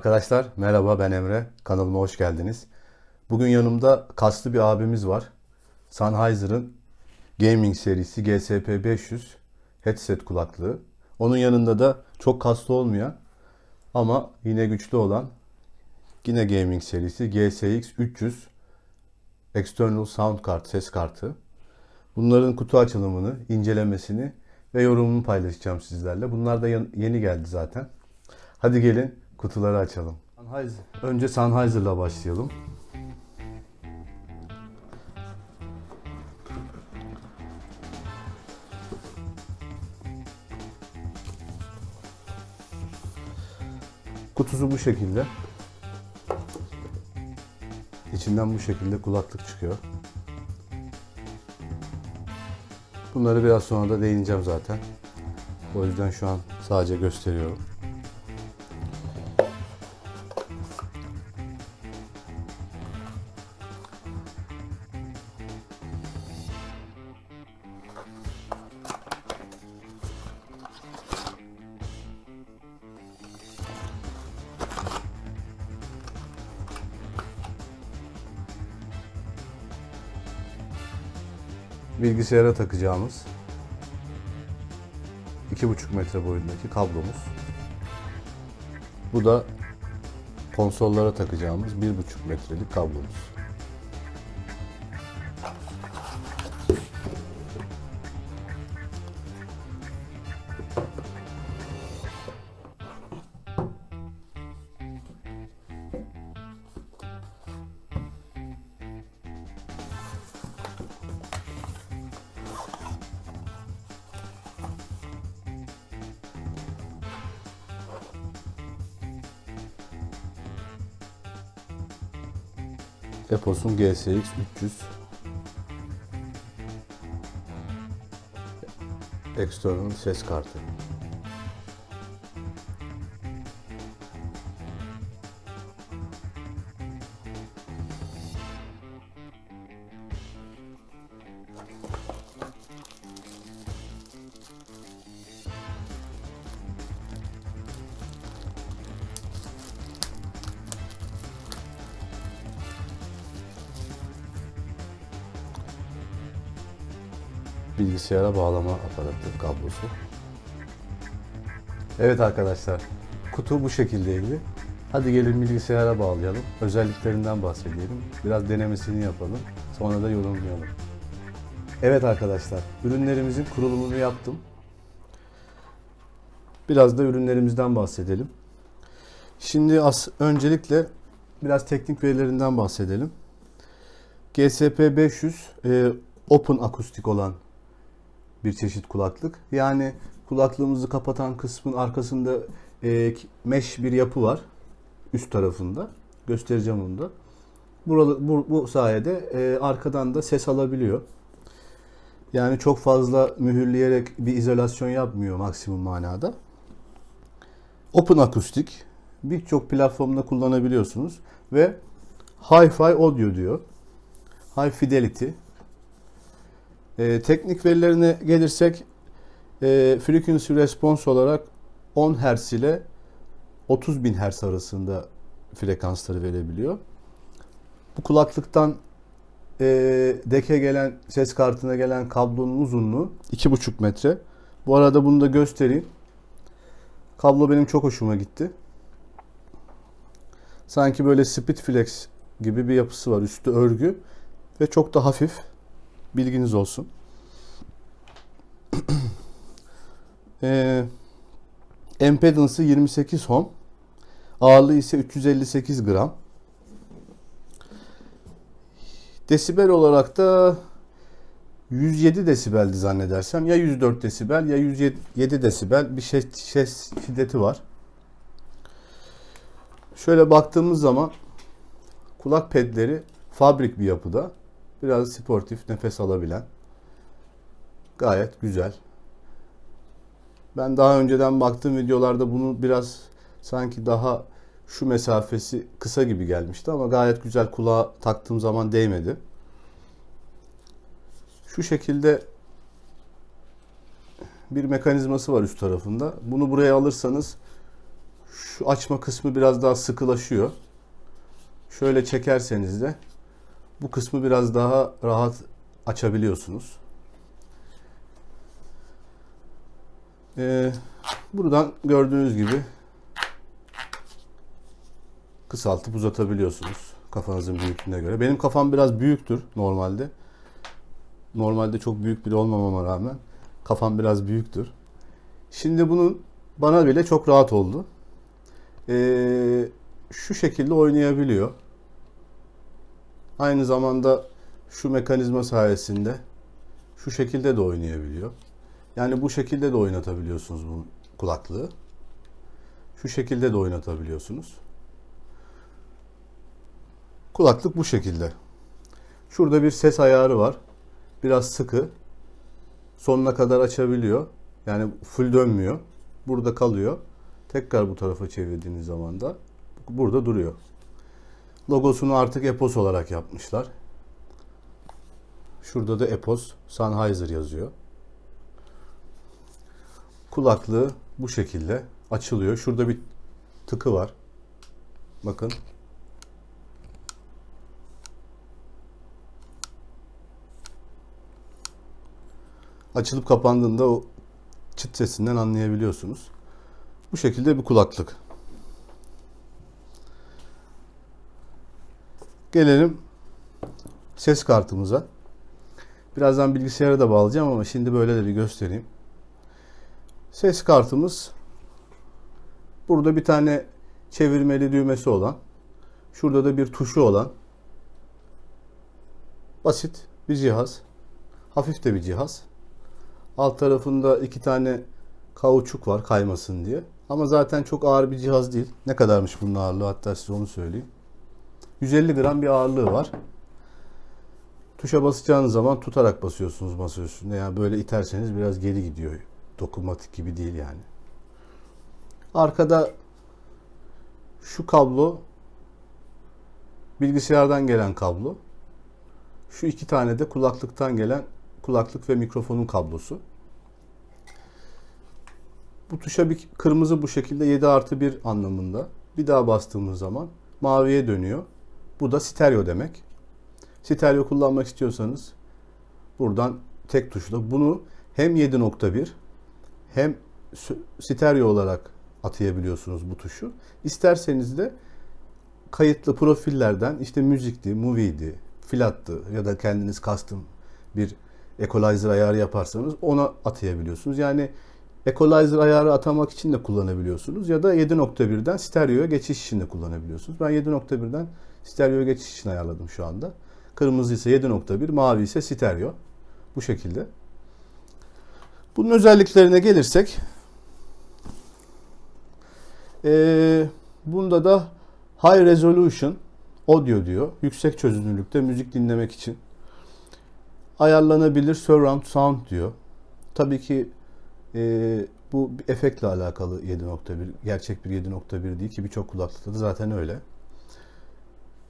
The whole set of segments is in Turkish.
Arkadaşlar merhaba ben Emre. Kanalıma hoş geldiniz. Bugün yanımda kaslı bir abimiz var. Sennheiser'ın gaming serisi GSP 500 headset kulaklığı. Onun yanında da çok kaslı olmayan ama yine güçlü olan yine gaming serisi GSX 300 external sound kart, ses kartı. Bunların kutu açılımını, incelemesini ve yorumunu paylaşacağım sizlerle. Bunlar da yeni geldi zaten. Hadi gelin kutuları açalım. Sennheiser. Önce Sennheiser'la başlayalım. Kutusu bu şekilde. İçinden bu şekilde kulaklık çıkıyor. Bunları biraz sonra da değineceğim zaten. O yüzden şu an sadece gösteriyorum. Bilgisayara takacağımız 2,5 metre boyundaki kablomuz. Bu da konsollara takacağımız 1,5 metrelik kablomuz. Epos'un GSX 300 External ses kartı. Bilgisayara bağlama aparatı kablosu. Evet arkadaşlar, kutu bu şekildeydi. Hadi gelin bilgisayara bağlayalım. Özelliklerinden bahsedelim. Biraz denemesini yapalım. Sonra da yorumlayalım. Evet arkadaşlar, ürünlerimizin kurulumunu yaptım. Biraz da ürünlerimizden bahsedelim. Şimdi as öncelikle biraz teknik verilerinden bahsedelim. GSP 500 e, open akustik olan bir çeşit kulaklık. Yani kulaklığımızı kapatan kısmın arkasında e, mesh bir yapı var üst tarafında. Göstereceğim onu da. Buralı, bu, bu sayede e, arkadan da ses alabiliyor. Yani çok fazla mühürleyerek bir izolasyon yapmıyor maksimum manada. Open akustik birçok platformda kullanabiliyorsunuz ve Hi-Fi audio diyor. High fidelity e, teknik verilerine gelirsek e, frequency response olarak 10 Hz ile 30 bin Hz arasında frekansları verebiliyor. Bu kulaklıktan e, deke gelen ses kartına gelen kablonun uzunluğu 2,5 metre. Bu arada bunu da göstereyim. Kablo benim çok hoşuma gitti. Sanki böyle Speedflex gibi bir yapısı var. Üstü örgü ve çok da hafif. Bilginiz olsun. e, Impedance'ı 28 ohm. Ağırlığı ise 358 gram. Desibel olarak da 107 desibeldi zannedersem. Ya 104 desibel ya 107 desibel bir ses, ses şiddeti var. Şöyle baktığımız zaman kulak pedleri fabrik bir yapıda. Biraz sportif, nefes alabilen. Gayet güzel. Ben daha önceden baktığım videolarda bunu biraz sanki daha şu mesafesi kısa gibi gelmişti ama gayet güzel kulağa taktığım zaman değmedi. Şu şekilde bir mekanizması var üst tarafında. Bunu buraya alırsanız Şu açma kısmı biraz daha sıkılaşıyor. Şöyle çekerseniz de bu kısmı biraz daha rahat açabiliyorsunuz. Ee, buradan gördüğünüz gibi kısaltıp uzatabiliyorsunuz kafanızın büyüklüğüne göre. Benim kafam biraz büyüktür normalde. Normalde çok büyük biri olmamama rağmen kafam biraz büyüktür. Şimdi bunun bana bile çok rahat oldu. Ee, şu şekilde oynayabiliyor. Aynı zamanda şu mekanizma sayesinde şu şekilde de oynayabiliyor. Yani bu şekilde de oynatabiliyorsunuz bu kulaklığı. Şu şekilde de oynatabiliyorsunuz. Kulaklık bu şekilde. Şurada bir ses ayarı var. Biraz sıkı. Sonuna kadar açabiliyor. Yani full dönmüyor. Burada kalıyor. Tekrar bu tarafa çevirdiğiniz zaman da burada duruyor. Logosunu artık Epos olarak yapmışlar. Şurada da Epos Sennheiser yazıyor. Kulaklığı bu şekilde açılıyor. Şurada bir tıkı var. Bakın. Açılıp kapandığında o çıt sesinden anlayabiliyorsunuz. Bu şekilde bir kulaklık. Gelelim ses kartımıza. Birazdan bilgisayara da bağlayacağım ama şimdi böyle de bir göstereyim. Ses kartımız burada bir tane çevirmeli düğmesi olan, şurada da bir tuşu olan basit bir cihaz. Hafif de bir cihaz. Alt tarafında iki tane kauçuk var kaymasın diye. Ama zaten çok ağır bir cihaz değil. Ne kadarmış bunun ağırlığı hatta size onu söyleyeyim. 150 gram bir ağırlığı var. Tuşa basacağınız zaman tutarak basıyorsunuz masa üstünde. Yani böyle iterseniz biraz geri gidiyor. Dokunmatik gibi değil yani. Arkada şu kablo bilgisayardan gelen kablo. Şu iki tane de kulaklıktan gelen kulaklık ve mikrofonun kablosu. Bu tuşa bir kırmızı bu şekilde 7 artı 1 anlamında. Bir daha bastığımız zaman maviye dönüyor. Bu da stereo demek. Stereo kullanmak istiyorsanız buradan tek tuşla bunu hem 7.1 hem stereo olarak atayabiliyorsunuz bu tuşu. İsterseniz de kayıtlı profillerden işte müzikti, movie'di, filattı ya da kendiniz custom bir equalizer ayarı yaparsanız ona atayabiliyorsunuz. Yani equalizer ayarı atamak için de kullanabiliyorsunuz ya da 7.1'den stereoya geçiş için de kullanabiliyorsunuz. Ben 7.1'den stereoya geçiş için ayarladım şu anda. Kırmızı ise 7.1, mavi ise stereo. Bu şekilde. Bunun özelliklerine gelirsek ee, bunda da High Resolution Audio diyor. Yüksek çözünürlükte müzik dinlemek için. Ayarlanabilir Surround Sound diyor. Tabii ki e, bu bir efektle alakalı 7.1. Gerçek bir 7.1 değil ki birçok kulaklıkta da zaten öyle.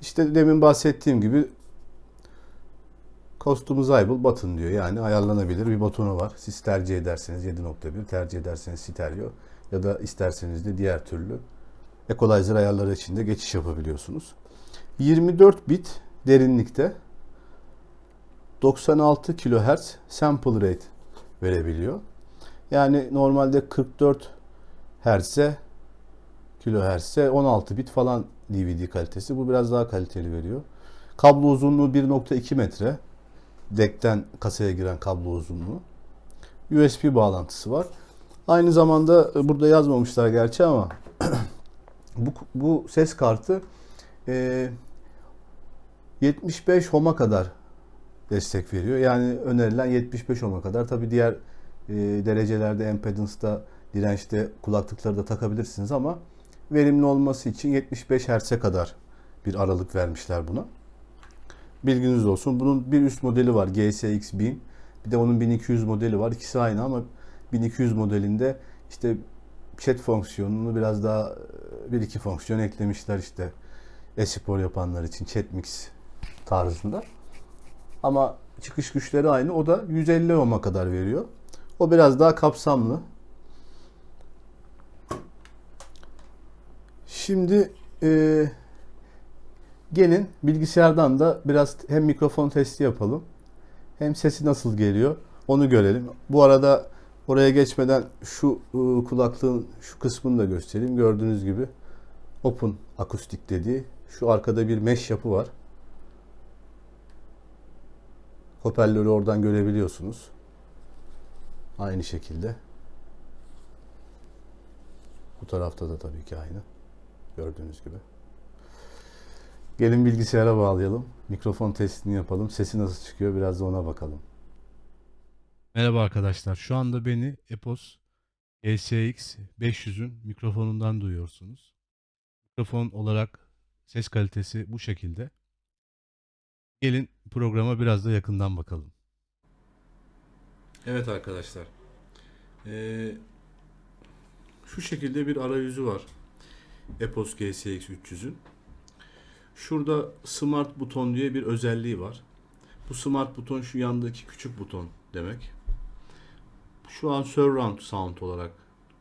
İşte demin bahsettiğim gibi Customizable button diyor. Yani ayarlanabilir bir butonu var. Siz tercih ederseniz 7.1, tercih ederseniz stereo ya da isterseniz de diğer türlü equalizer ayarları için de geçiş yapabiliyorsunuz. 24 bit derinlikte 96 kHz sample rate verebiliyor. Yani normalde 44 Hz'e kilohertz'e 16 bit falan DVD kalitesi. Bu biraz daha kaliteli veriyor. Kablo uzunluğu 1.2 metre. Dekten kasaya giren kablo uzunluğu. USB bağlantısı var. Aynı zamanda e, burada yazmamışlar gerçi ama bu, bu ses kartı e, 75 ohm'a kadar destek veriyor. Yani önerilen 75 ohm'a kadar. Tabi diğer e, derecelerde impedance'da dirençte kulaklıkları da takabilirsiniz ama verimli olması için 75 Hz'e kadar bir aralık vermişler buna. Bilginiz olsun. Bunun bir üst modeli var GSX 1000. Bir de onun 1200 modeli var. İkisi aynı ama 1200 modelinde işte chat fonksiyonunu biraz daha bir iki fonksiyon eklemişler işte e-spor yapanlar için chat mix tarzında. Ama çıkış güçleri aynı. O da 150 ohm'a kadar veriyor. O biraz daha kapsamlı. Şimdi e, gelin bilgisayardan da biraz hem mikrofon testi yapalım. Hem sesi nasıl geliyor onu görelim. Bu arada oraya geçmeden şu e, kulaklığın şu kısmını da göstereyim. Gördüğünüz gibi open akustik dediği şu arkada bir mesh yapı var. Hoparlörü oradan görebiliyorsunuz. Aynı şekilde. Bu tarafta da tabii ki aynı. Gördüğünüz gibi. Gelin bilgisayara bağlayalım. Mikrofon testini yapalım. Sesi nasıl çıkıyor biraz da ona bakalım. Merhaba arkadaşlar. Şu anda beni Epos GSX 500'ün mikrofonundan duyuyorsunuz. Mikrofon olarak ses kalitesi bu şekilde. Gelin programa biraz da yakından bakalım. Evet arkadaşlar. Ee, şu şekilde bir arayüzü var. Epos GSX 300'ün. Şurada Smart buton diye bir özelliği var. Bu Smart buton şu yandaki küçük buton demek. Şu an Surround Sound olarak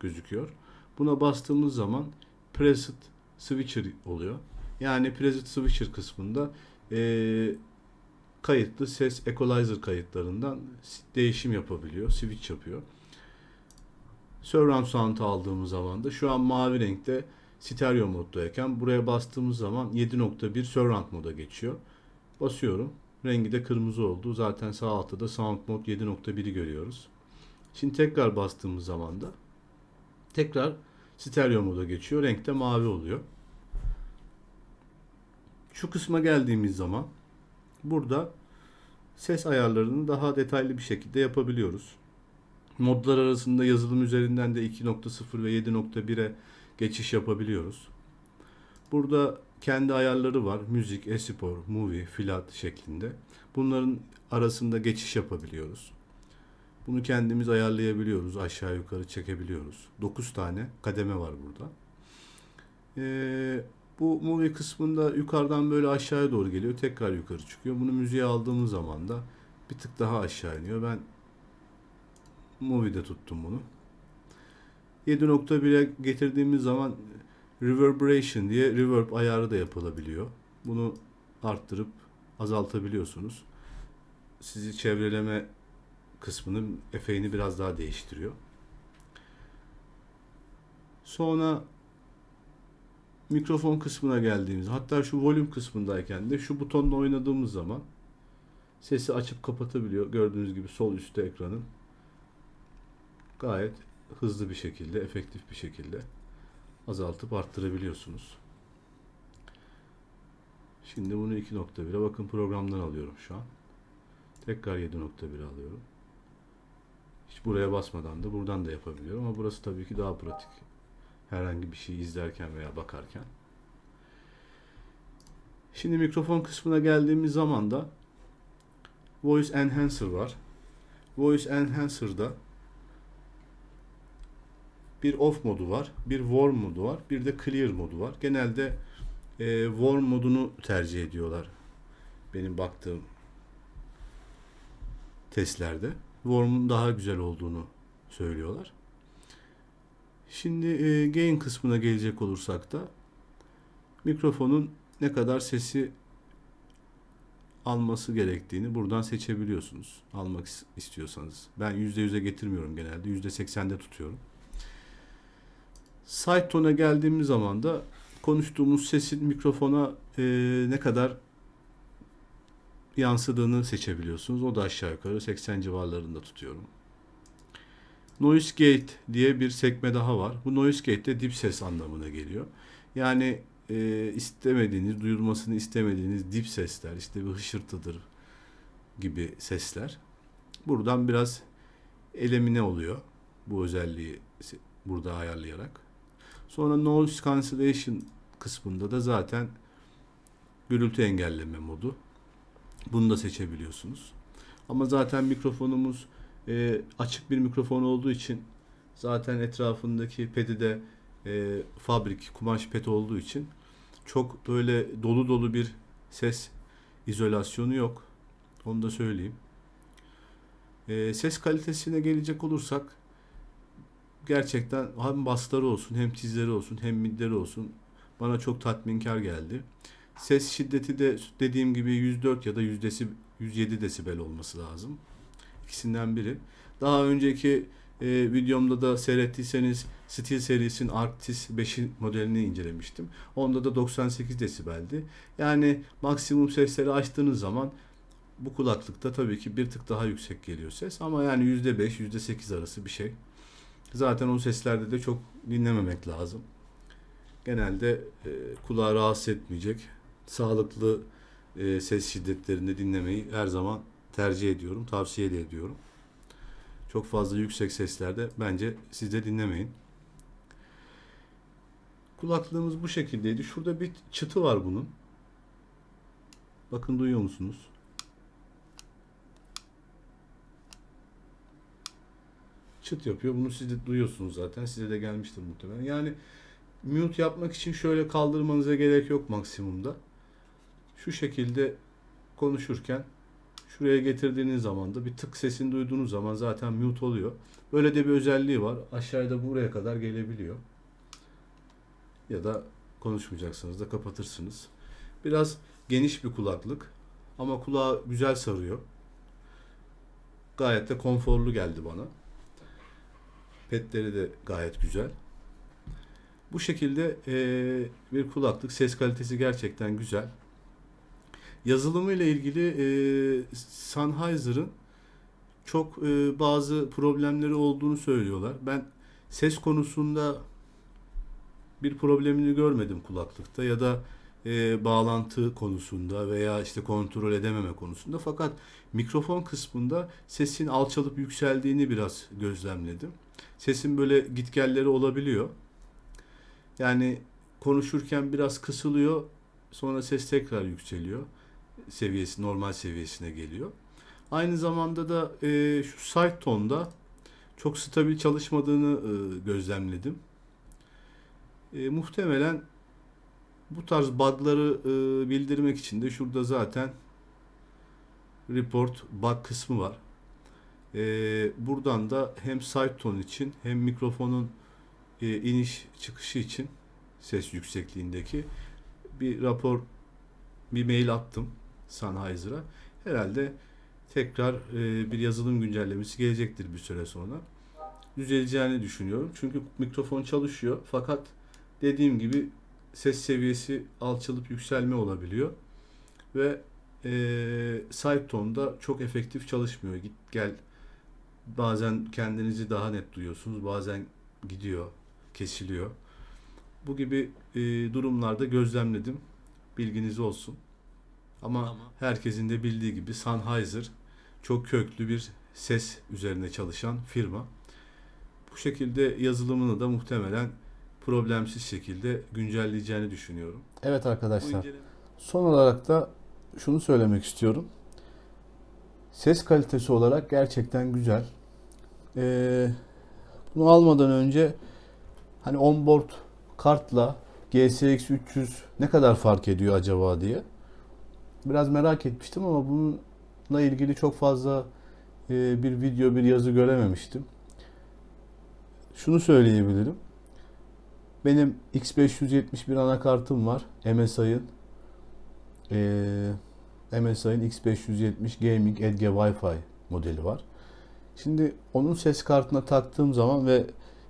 gözüküyor. Buna bastığımız zaman Preset Switcher oluyor. Yani Preset Switcher kısmında eee, kayıtlı ses equalizer kayıtlarından değişim yapabiliyor, switch yapıyor. Surround Sound aldığımız zaman da şu an mavi renkte stereo moddayken buraya bastığımız zaman 7.1 Surround moda geçiyor. Basıyorum. Rengi de kırmızı oldu. Zaten sağ altta da Sound Mode 7.1'i görüyoruz. Şimdi tekrar bastığımız zaman da tekrar stereo moda geçiyor. Renk de mavi oluyor. Şu kısma geldiğimiz zaman burada ses ayarlarını daha detaylı bir şekilde yapabiliyoruz. Modlar arasında yazılım üzerinden de 2.0 ve 7.1'e geçiş yapabiliyoruz. Burada kendi ayarları var. Müzik, espor, movie, flat şeklinde. Bunların arasında geçiş yapabiliyoruz. Bunu kendimiz ayarlayabiliyoruz. Aşağı yukarı çekebiliyoruz. 9 tane kademe var burada. Ee, bu movie kısmında yukarıdan böyle aşağıya doğru geliyor. Tekrar yukarı çıkıyor. Bunu müziğe aldığımız zaman da bir tık daha aşağı iniyor. Ben movie'de tuttum bunu. 7.1'e getirdiğimiz zaman reverberation diye reverb ayarı da yapılabiliyor. Bunu arttırıp azaltabiliyorsunuz. Sizi çevreleme kısmının efeğini biraz daha değiştiriyor. Sonra mikrofon kısmına geldiğimiz hatta şu volüm kısmındayken de şu butonla oynadığımız zaman sesi açıp kapatabiliyor. Gördüğünüz gibi sol üstte ekranın gayet hızlı bir şekilde, efektif bir şekilde azaltıp arttırabiliyorsunuz. Şimdi bunu 2.1'e bakın programdan alıyorum şu an. Tekrar 7.1 alıyorum. Hiç buraya basmadan da buradan da yapabiliyorum ama burası tabii ki daha pratik. Herhangi bir şey izlerken veya bakarken. Şimdi mikrofon kısmına geldiğimiz zaman da Voice Enhancer var. Voice Enhancer'da bir off modu var, bir warm modu var, bir de clear modu var. Genelde e, warm modunu tercih ediyorlar. Benim baktığım testlerde. Warm'un daha güzel olduğunu söylüyorlar. Şimdi e, gain kısmına gelecek olursak da mikrofonun ne kadar sesi alması gerektiğini buradan seçebiliyorsunuz. Almak is- istiyorsanız. Ben %100'e getirmiyorum genelde. %80'de tutuyorum. Side tone'a geldiğimiz zaman da konuştuğumuz sesin mikrofona e, ne kadar yansıdığını seçebiliyorsunuz. O da aşağı yukarı 80 civarlarında tutuyorum. Noise Gate diye bir sekme daha var. Bu Noise Gate de dip ses anlamına geliyor. Yani e, istemediğiniz, duyulmasını istemediğiniz dip sesler, işte bir hışırtıdır gibi sesler. Buradan biraz elemine oluyor bu özelliği burada ayarlayarak. Sonra Noise Cancellation kısmında da zaten gürültü engelleme modu. Bunu da seçebiliyorsunuz. Ama zaten mikrofonumuz e, açık bir mikrofon olduğu için zaten etrafındaki pedi de e, fabrik kumaş pet olduğu için çok böyle dolu dolu bir ses izolasyonu yok. Onu da söyleyeyim. E, ses kalitesine gelecek olursak gerçekten hem basları olsun hem tizleri olsun hem midleri olsun bana çok tatminkar geldi. Ses şiddeti de dediğim gibi 104 ya da 100 desib 107 desibel olması lazım. İkisinden biri. Daha önceki e, videomda da seyrettiyseniz Steel serisinin Arctis 5 modelini incelemiştim. Onda da 98 desibeldi. Yani maksimum sesleri açtığınız zaman bu kulaklıkta tabii ki bir tık daha yüksek geliyor ses ama yani %5 %8 arası bir şey. Zaten o seslerde de çok dinlememek lazım. Genelde e, kulağı rahatsız etmeyecek sağlıklı e, ses şiddetlerinde dinlemeyi her zaman tercih ediyorum, tavsiye de ediyorum. Çok fazla yüksek seslerde bence siz de dinlemeyin. Kulaklığımız bu şekildeydi. Şurada bir çıtı var bunun. Bakın duyuyor musunuz? Çıt yapıyor. Bunu siz de duyuyorsunuz zaten. Size de gelmiştir muhtemelen. Yani mute yapmak için şöyle kaldırmanıza gerek yok maksimumda. Şu şekilde konuşurken şuraya getirdiğiniz zaman da bir tık sesini duyduğunuz zaman zaten mute oluyor. Böyle de bir özelliği var. Aşağıda buraya kadar gelebiliyor. Ya da konuşmayacaksanız da kapatırsınız. Biraz geniş bir kulaklık ama kulağı güzel sarıyor. Gayet de konforlu geldi bana. Petleri de gayet güzel. Bu şekilde eee, bir kulaklık. Ses kalitesi gerçekten güzel. Yazılımı ile ilgili eee Sennheiser'ın çok eee, bazı problemleri olduğunu söylüyorlar. Ben ses konusunda bir problemini görmedim kulaklıkta ya da eee, bağlantı konusunda veya işte kontrol edememe konusunda. Fakat mikrofon kısmında sesin alçalıp yükseldiğini biraz gözlemledim. Sesin böyle gitgelleri olabiliyor. Yani konuşurken biraz kısılıyor, sonra ses tekrar yükseliyor. Seviyesi normal seviyesine geliyor. Aynı zamanda da e, şu side tonda çok stabil çalışmadığını e, gözlemledim. E, muhtemelen bu tarz bug'ları e, bildirmek için de şurada zaten report bug kısmı var. E, buradan da hem side tone için hem mikrofonun e, iniş çıkışı için ses yüksekliğindeki bir rapor bir mail attım Sennheiser'a. Herhalde tekrar e, bir yazılım güncellemesi gelecektir bir süre sonra. Düzeleceğini düşünüyorum. Çünkü mikrofon çalışıyor fakat dediğim gibi ses seviyesi alçalıp yükselme olabiliyor. Ve e, side tone'da çok efektif çalışmıyor. Git gel bazen kendinizi daha net duyuyorsunuz. Bazen gidiyor, kesiliyor. Bu gibi e, durumlarda gözlemledim. Bilginiz olsun. Ama herkesin de bildiği gibi Sennheiser çok köklü bir ses üzerine çalışan firma. Bu şekilde yazılımını da muhtemelen problemsiz şekilde güncelleyeceğini düşünüyorum. Evet arkadaşlar. Son olarak da şunu söylemek istiyorum. Ses kalitesi olarak gerçekten güzel. Ee, bunu almadan önce hani onboard kartla GSX 300 ne kadar fark ediyor acaba diye biraz merak etmiştim ama bununla ilgili çok fazla e, bir video bir yazı görememiştim. Şunu söyleyebilirim. Benim X571 anakartım var. MSI'ın eee MSI'ın X570 Gaming Edge Wi-Fi modeli var. Şimdi onun ses kartına taktığım zaman ve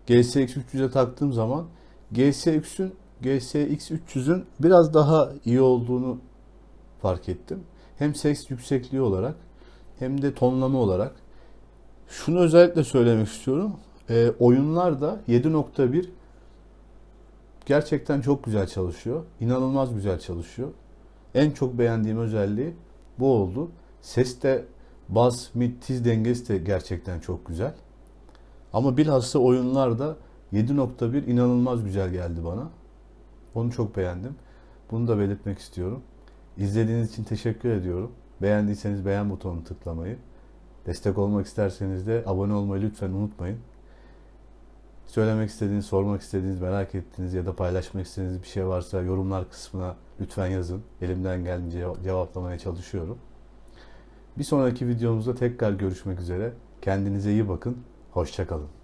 GSX 300'e taktığım zaman GSX'ün GSX 300'ün biraz daha iyi olduğunu fark ettim. Hem ses yüksekliği olarak hem de tonlama olarak. Şunu özellikle söylemek istiyorum. Ee, oyunlar da 7.1 gerçekten çok güzel çalışıyor. İnanılmaz güzel çalışıyor. En çok beğendiğim özelliği bu oldu. Ses de bas, mid, tiz dengesi de gerçekten çok güzel. Ama bilhassa oyunlarda 7.1 inanılmaz güzel geldi bana. Onu çok beğendim. Bunu da belirtmek istiyorum. İzlediğiniz için teşekkür ediyorum. Beğendiyseniz beğen butonunu tıklamayı, destek olmak isterseniz de abone olmayı lütfen unutmayın. Söylemek istediğiniz, sormak istediğiniz, merak ettiğiniz ya da paylaşmak istediğiniz bir şey varsa yorumlar kısmına lütfen yazın. Elimden geldiğince ceva- cevaplamaya çalışıyorum. Bir sonraki videomuzda tekrar görüşmek üzere. Kendinize iyi bakın. Hoşçakalın.